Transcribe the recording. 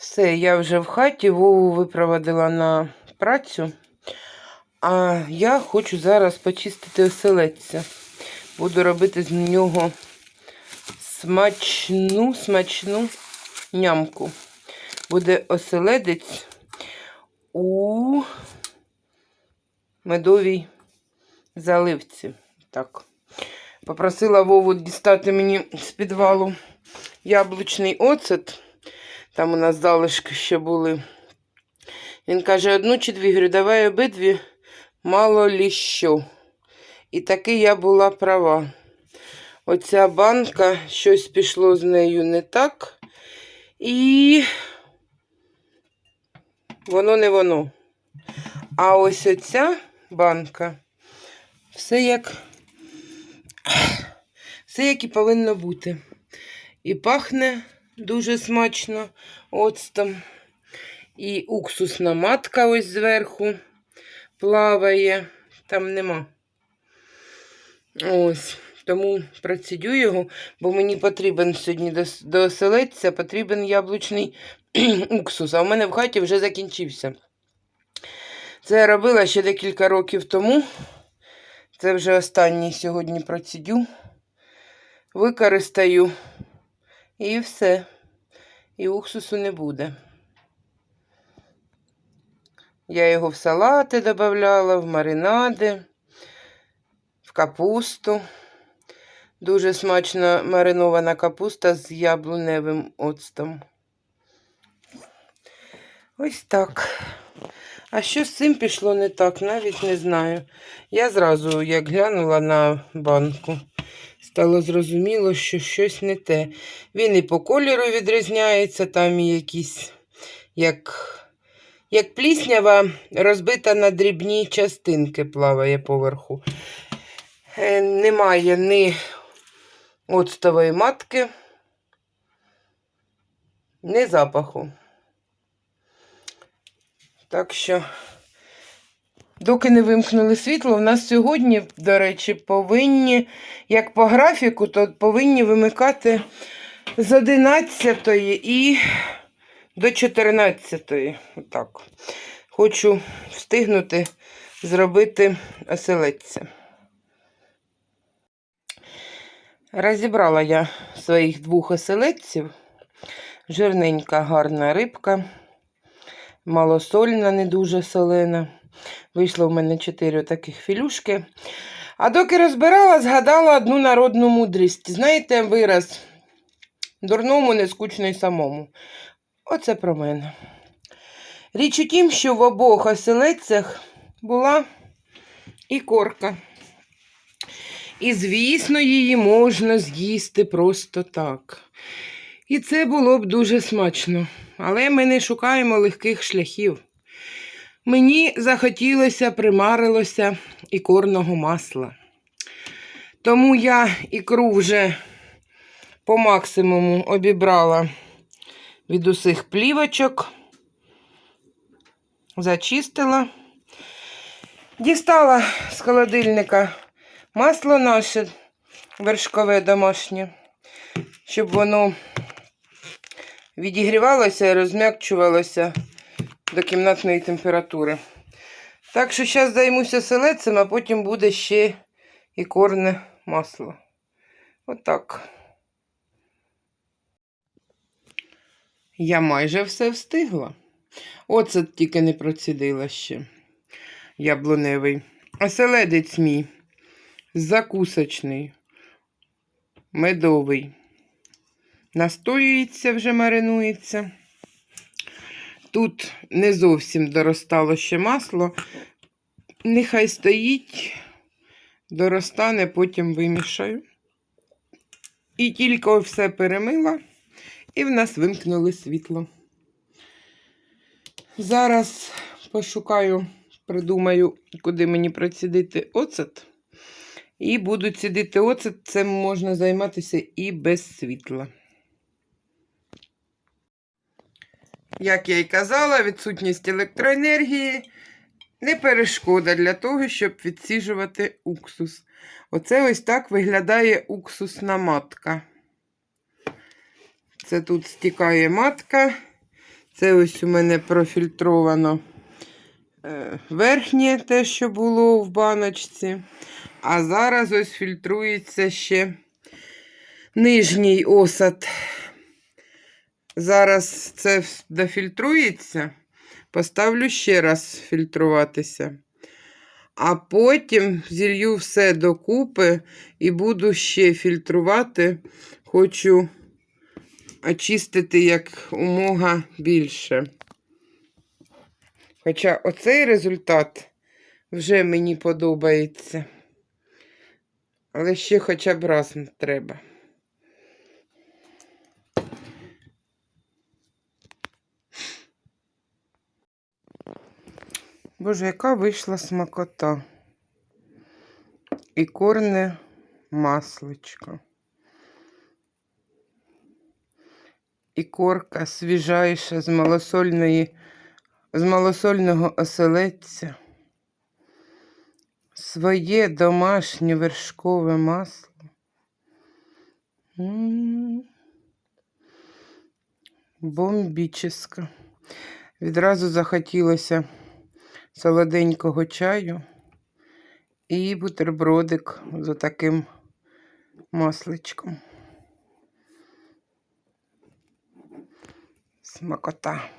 Все, я вже в хаті, Вову випроводила на працю. А я хочу зараз почистити оселедця. Буду робити з нього смачну, смачну нямку. Буде оселедець у медовій заливці. Так. Попросила Вову дістати мені з підвалу яблучний оцет. Там у нас залишки ще були. Він каже, одну чи дві, говорю, давай обидві, мало лі що. І таки я була права. Оця банка, щось пішло з нею не так. І воно не воно. А ось оця банка, все як, все як і повинно бути. І пахне дуже смачно оцтом. І уксусна матка ось зверху плаває. Там нема. Ось. Тому процідю його, бо мені потрібен сьогодні до, оселедця, потрібен яблучний уксус. А в мене в хаті вже закінчився. Це я робила ще декілька років тому. Це вже останній сьогодні процідю. Використаю. І все. І уксусу не буде. Я його в салати додавала, в маринади, в капусту. Дуже смачно маринована капуста з яблуневим оцтом. Ось так. А що з цим пішло не так, навіть не знаю. Я зразу, як глянула на банку, стало зрозуміло, що щось не те. Він і по кольору відрізняється, там і якісь, як, як пліснява, розбита на дрібні частинки плаває поверху. Е, Немає ні оцтової матки, ні запаху. Так що, доки не вимкнули світло, в нас сьогодні, до речі, повинні, як по графіку, то повинні вимикати з 11 і до 14. Отак. Хочу встигнути зробити оселедця. Розібрала я своїх двох оселедців. Жирненька, гарна рибка малосольна, не дуже солена. Вийшло в мене чотири таких філюшки. А доки розбирала, згадала одну народну мудрість. Знаєте, вираз дурному не скучно й самому. Оце про мене. Річ у тім, що в обох оселедцях була і корка. І, звісно, її можна з'їсти просто так. І це було б дуже смачно. Але ми не шукаємо легких шляхів. Мені захотілося, примарилося ікорного масла. Тому я ікру вже по максимуму обібрала від усіх плівочок, зачистила, дістала з холодильника масло наше вершкове домашнє, щоб воно відігрівалося і розм'якчувалося до кімнатної температури. Так що зараз займуся селецем, а потім буде ще і корне масло. Отак. Я майже все встигла. Оце тільки не процідила ще яблуневий. А селедець мій закусочний, медовий. Настоюється, вже маринується. Тут не зовсім доростало ще масло. Нехай стоїть, доростане, потім вимішаю. І тільки все перемила, і в нас вимкнули світло. Зараз пошукаю, придумаю, куди мені процідити оцет. І буду цідити оцет, цим можна займатися і без світла. Як я й казала, відсутність електроенергії не перешкода для того, щоб відсіжувати уксус. Оце ось так виглядає уксусна матка. Це тут стікає матка. Це ось у мене профільтровано е, верхнє те, що було в баночці. А зараз ось фільтрується ще нижній осад. Зараз це дофільтрується, поставлю ще раз фільтруватися. А потім зілью все докупи і буду ще фільтрувати. Хочу очистити як умога більше. Хоча оцей результат вже мені подобається. Але ще хоча б раз треба. Боже, яка вийшла смакота. І корне масличко. І корка свіжайша з малосольної, з малосольного оселедця. Своє домашнє вершкове масло. Бомбіческа. Відразу захотілося солоденького чаю і бутербродик з таким масличком. Смакота.